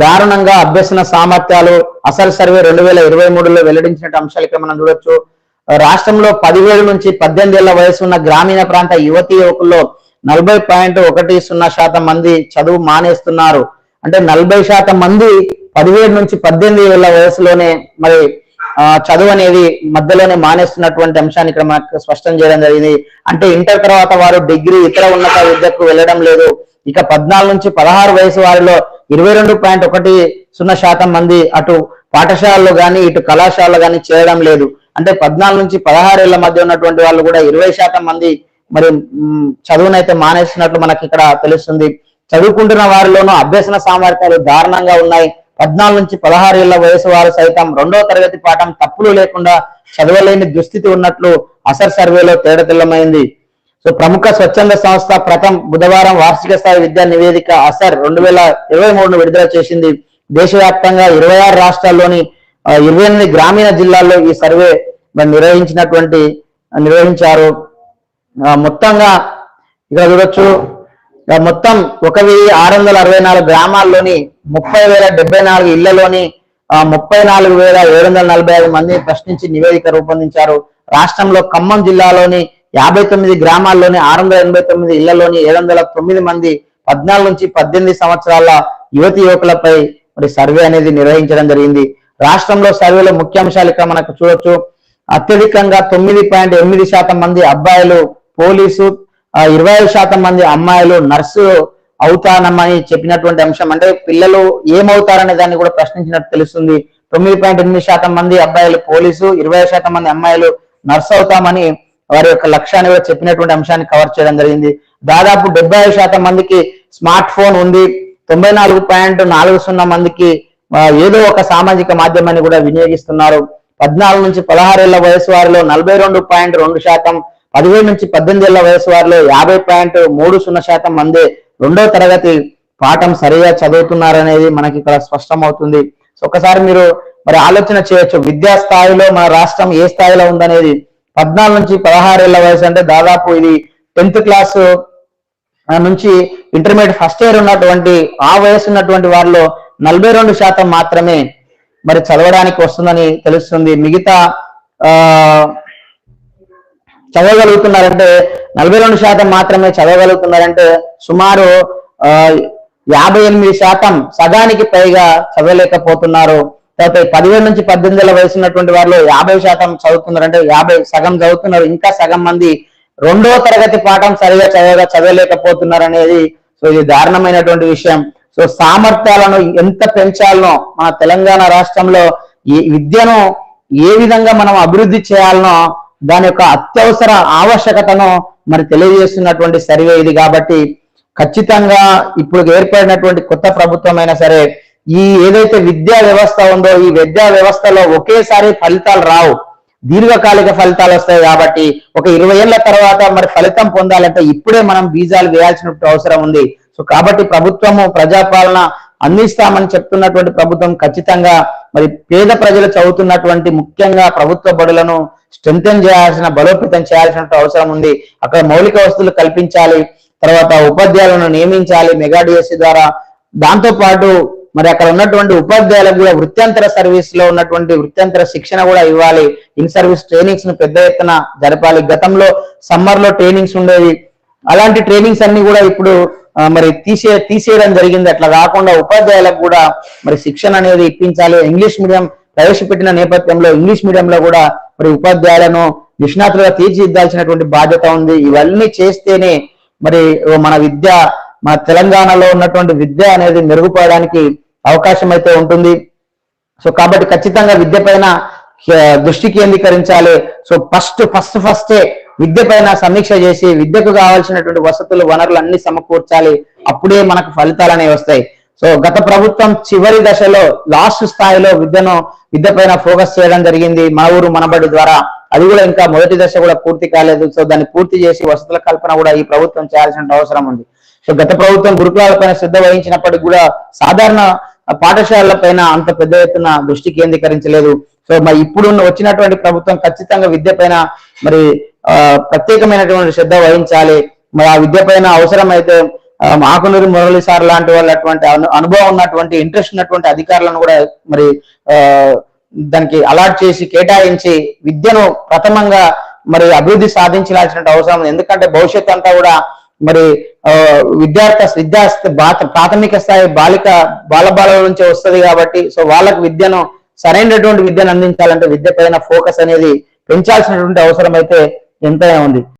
దారుణంగా అభ్యసన సామర్థ్యాలు అసలు సర్వే రెండు వేల ఇరవై మూడులో వెల్లడించిన అంశాలు ఇక్కడ మనం చూడొచ్చు. రాష్ట్రంలో పదివేల నుంచి పద్దెనిమిది ఏళ్ళ వయసు ఉన్న గ్రామీణ ప్రాంత యువతి యువకుల్లో నలభై పాయింట్ ఒకటి సున్నా శాతం మంది చదువు మానేస్తున్నారు. అంటే నలభై శాతం మంది పదివేడు నుంచి పద్దెనిమిది ఏళ్ళ వయసులోనే మరి ఆ, చదువు అనేది మధ్యలోనే మానేస్తున్నటువంటి అంశాన్ని ఇక్కడ మనకు స్పష్టం చేయడం జరిగింది. అంటే ఇంటర్ తర్వాత వారు డిగ్రీ ఇతర ఉన్నత విద్యకు వెళ్ళడం లేదు. ఇక పద్నాలుగు నుంచి పదహారు వయసు వారిలో ఇరవై రెండు పాయింట్ ఒకటి సున్నా శాతం మంది అటు పాఠశాలలో కానీ ఇటు కళాశాలలో కానీ చేయడం లేదు. అంటే పద్నాలుగు నుంచి పదహారు ఏళ్ళ మధ్య ఉన్నటువంటి వాళ్ళు కూడా ఇరవై శాతం మంది మరి చదువునైతే మానేస్తున్నట్లు మనకి ఇక్కడ తెలుస్తుంది. చదువుకుంటున్న వారిలోనూ అభ్యసన సామర్థ్యాలు దారుణంగా ఉన్నాయి. పద్నాలుగు నుంచి పదహారు ఏళ్ళ వయసు వారు సైతం రెండో తరగతి పాఠం తప్పులు లేకుండా చదవలేని దుస్థితి ఉన్నట్లు అసర్ సర్వేలో తేడతెల్లమైంది సో ప్రముఖ స్వచ్ఛంద సంస్థ ప్రథమ్ బుధవారం వార్షిక స్థాయి విద్యా నివేదిక అసర్ రెండు వేల ఇరవై మూడును విడుదల చేసింది. దేశవ్యాప్తంగా ఇరవై ఆరు రాష్ట్రాల్లోని ఇరవై ఎనిమిది గ్రామీణ జిల్లాల్లో ఈ సర్వే నిర్వహించినటువంటి నిర్వహించారు. మొత్తంగా ఇక్కడ చూడొచ్చు. మొత్తం ఒక వెయ్యి ఆరు వందల అరవై నాలుగు గ్రామాల్లోని ముప్పై వేల డెబ్బై నాలుగు ఇళ్ళలోని ముప్పై నాలుగు వేల ఏడు వందల నలభై ఐదు మందిని ప్రశ్నించి నివేదిక రూపొందించారు. రాష్ట్రంలో ఖమ్మం జిల్లాలోని యాభై తొమ్మిది గ్రామాల్లోని ఆరు వందల ఎనభై తొమ్మిది ఇళ్ళలోని ఏడు వందల తొమ్మిది మంది పద్నాలుగు నుంచి పద్దెనిమిది సంవత్సరాల యువతి యువకులపై మరి సర్వే అనేది నిర్వహించడం జరిగింది. రాష్ట్రంలో సర్వేలో ముఖ్యాంశాలు ఇక్కడ మనకు చూడొచ్చు. అత్యధికంగా తొమ్మిది పాయింట్ ఎనిమిది శాతం మంది అబ్బాయిలు పోలీసు ఇరవై ఐదు శాతం మంది అమ్మాయిలు నర్సు అవుతానమ్మని చెప్పినటువంటి అంశం. అంటే పిల్లలు ఏమవుతారనే దాన్ని కూడా ప్రశ్నించినట్టు తెలుస్తుంది. తొమ్మిది పాయింట్ ఎనిమిది శాతం మంది అబ్బాయిలు పోలీసు ఇరవై ఐదు శాతం మంది అమ్మాయిలు నర్సు అవుతామని వారి యొక్క లక్ష్యాన్ని కూడా చెప్పినటువంటి అంశాన్ని కవర్ చేయడం జరిగింది. దాదాపు డెబ్బై ఐదు శాతం మందికి స్మార్ట్ ఫోన్ ఉంది. తొంభై నాలుగు పాయింట్ నాలుగు సున్నా మందికి ఏదో ఒక సామాజిక మాధ్యమాన్ని కూడా వినియోగిస్తున్నారు. పద్నాలుగు నుంచి పదహారేళ్ళ వయసు వారిలో నలభై రెండు పాయింట్ రెండు శాతం పదిహేడు నుంచి పద్దెనిమిది ఏళ్ళ వయసు వారిలో యాభై పాయింట్ మూడు సున్నా శాతం మంది రెండో తరగతి పాఠం సరిగా చదువుతున్నారనేది మనకి ఇక్కడ స్పష్టం అవుతుంది సో ఒకసారి మీరు మరి ఆలోచన చేయొచ్చు. విద్యా స్థాయిలో మన రాష్ట్రం ఏ స్థాయిలో ఉందనేది పద్నాలుగు నుంచి పదహారేళ్ళ వయసు అంటే దాదాపు ఇది టెన్త్ క్లాస్ ఆ నుంచి ఇంటర్మీడియట్ ఫస్ట్ ఇయర్ ఉన్నటువంటి ఆ వయసు ఉన్నటువంటి వారిలో నలభై రెండు శాతం మాత్రమే మరి చదవడానికి వస్తుందని తెలుస్తుంది. మిగతా ఆ చదవగలుగుతున్నారంటే నలభై రెండు శాతం మాత్రమే చదవగలుగుతున్నారంటే సుమారు ఆ యాభై ఎనిమిది శాతం సగానికి పైగా చదవలేకపోతున్నారు. తర్వాత పదివేల నుంచి పద్దెనిమిది ఏళ్ళ వయసు ఉన్నటువంటి వారిలో యాభై శాతం చదువుతున్నారు. అంటే యాభై సగం చదువుతున్నారు. ఇంకా సగం మంది రెండో తరగతి పాఠం సరిగా చదవగా చదవలేకపోతున్నారు అనేది సో ఇది దారుణమైనటువంటి విషయం. సో సామర్థ్యాలను ఎంత పెంచాలనో మన తెలంగాణ రాష్ట్రంలో ఈ విద్యను ఏ విధంగా మనం అభివృద్ధి చేయాలనో దాని యొక్క అత్యవసర ఆవశ్యకతను మరి తెలియజేస్తున్నటువంటి సర్వే ఇది. కాబట్టి ఖచ్చితంగా ఇప్పుడు ఏర్పడినటువంటి కొత్త ప్రభుత్వం అయినా సరే ఈ ఏదైతే విద్యా వ్యవస్థ ఉందో ఈ విద్యా వ్యవస్థలో ఒకేసారి ఫలితాలు రావు. దీర్ఘకాలిక ఫలితాలు వస్తాయి కాబట్టి ఒక ఇరవై ఏళ్ళ తర్వాత మరి ఫలితం పొందాలంటే ఇప్పుడే మనం బీజాలు వేయాల్సిన అవసరం ఉంది. సో కాబట్టి ప్రభుత్వము ప్రజాపాలన అందిస్తామని చెప్తున్నటువంటి ప్రభుత్వం ఖచ్చితంగా మరి పేద ప్రజలు చదువుతున్నటువంటి ముఖ్యంగా ప్రభుత్వ బడులను స్ట్రెంథెన్ చేయాల్సిన బలోపేతం చేయాల్సిన అవసరం ఉంది. అక్కడ మౌలిక వస్తువులు కల్పించాలి. తర్వాత ఉపాధ్యాయులను నియమించాలి. మెగా డిఎస్సి ద్వారా. దాంతో పాటు మరి అక్కడ ఉన్నటువంటి ఉపాధ్యాయులకు కూడా వృత్యంతర సర్వీస్లో ఉన్నటువంటి వృత్యంతర శిక్షణ కూడా ఇవ్వాలి. ఇన్ సర్వీస్ ట్రైనింగ్స్ను పెద్ద ఎత్తున జరపాలి. గతంలో సమ్మర్లో ట్రైనింగ్స్ ఉండేవి. అలాంటి ట్రైనింగ్స్ అన్ని కూడా ఇప్పుడు మరి తీసే తీసేయడం జరిగింది. అట్లా కాకుండా ఉపాధ్యాయులకు కూడా మరి శిక్షణ అనేది ఇప్పించాలి. ఇంగ్లీష్ మీడియం ప్రవేశపెట్టిన నేపథ్యంలో ఇంగ్లీష్ మీడియంలో కూడా మరి ఉపాధ్యాయులను నిష్ణాతులుగా తీర్చిదిద్దాల్సినటువంటి బాధ్యత ఉంది. ఇవన్నీ చేస్తేనే మరి మన విద్య మన తెలంగాణలో ఉన్నటువంటి విద్య అనేది మెరుగుపడడానికి అవకాశం అయితే ఉంటుంది. సో కాబట్టి ఖచ్చితంగా విద్య పైన దృష్టి కేంద్రీకరించాలి. సో ఫస్ట్ ఫస్ట్ ఫస్టే విద్య పైన సమీక్ష చేసి విద్యకు కావాల్సినటువంటి వసతులు వనరులు అన్ని సమకూర్చాలి. అప్పుడే మనకు ఫలితాలు అనేవి వస్తాయి. సో గత ప్రభుత్వం చివరి దశలో లాస్ట్ స్థాయిలో విద్యను విద్య పైన ఫోకస్ చేయడం జరిగింది. మా ఊరు మనబడి ద్వారా. అది కూడా ఇంకా మొదటి దశ కూడా పూర్తి కాలేదు. సో దాన్ని పూర్తి చేసి వసతుల కల్పన కూడా ఈ ప్రభుత్వం చేయాల్సిన అవసరం ఉంది. సో గత ప్రభుత్వం గురుకులాల పైన శ్రద్ధ వహించినప్పటికీ కూడా సాధారణ పాఠశాలల పైన అంత పెద్ద ఎత్తున దృష్టి కేంద్రీకరించలేదు. సో మరి ఇప్పుడు వచ్చినటువంటి ప్రభుత్వం ఖచ్చితంగా విద్య పైన మరి ఆ, ప్రత్యేకమైనటువంటి శ్రద్ధ వహించాలి. మరి ఆ విద్య పైన అవసరమైతే ఆ, ఆకునూరి మురళి సార్ లాంటి వాళ్ళు అటువంటి అనుభవం ఉన్నటువంటి ఇంట్రెస్ట్ ఉన్నటువంటి అధికారులను కూడా మరి ఆ, దానికి అలాట్ చేసి కేటాయించి విద్యను ప్రథమంగా మరి అభివృద్ధి సాధించాల్సిన అవసరం ఉంది. ఎందుకంటే భవిష్యత్ అంతా కూడా మరి ఆ, విద్యార్థి విద్యా ప్రాథమిక స్థాయి బాలిక బాలబాలల నుంచే వస్తది కాబట్టి సో వాళ్ళకు విద్యను సరైనటువంటి విద్యను అందించాలంటే విద్య పైన ఫోకస్ అనేది పెంచాల్సినటువంటి అవసరం అయితే ఎంతైనా ఉంది.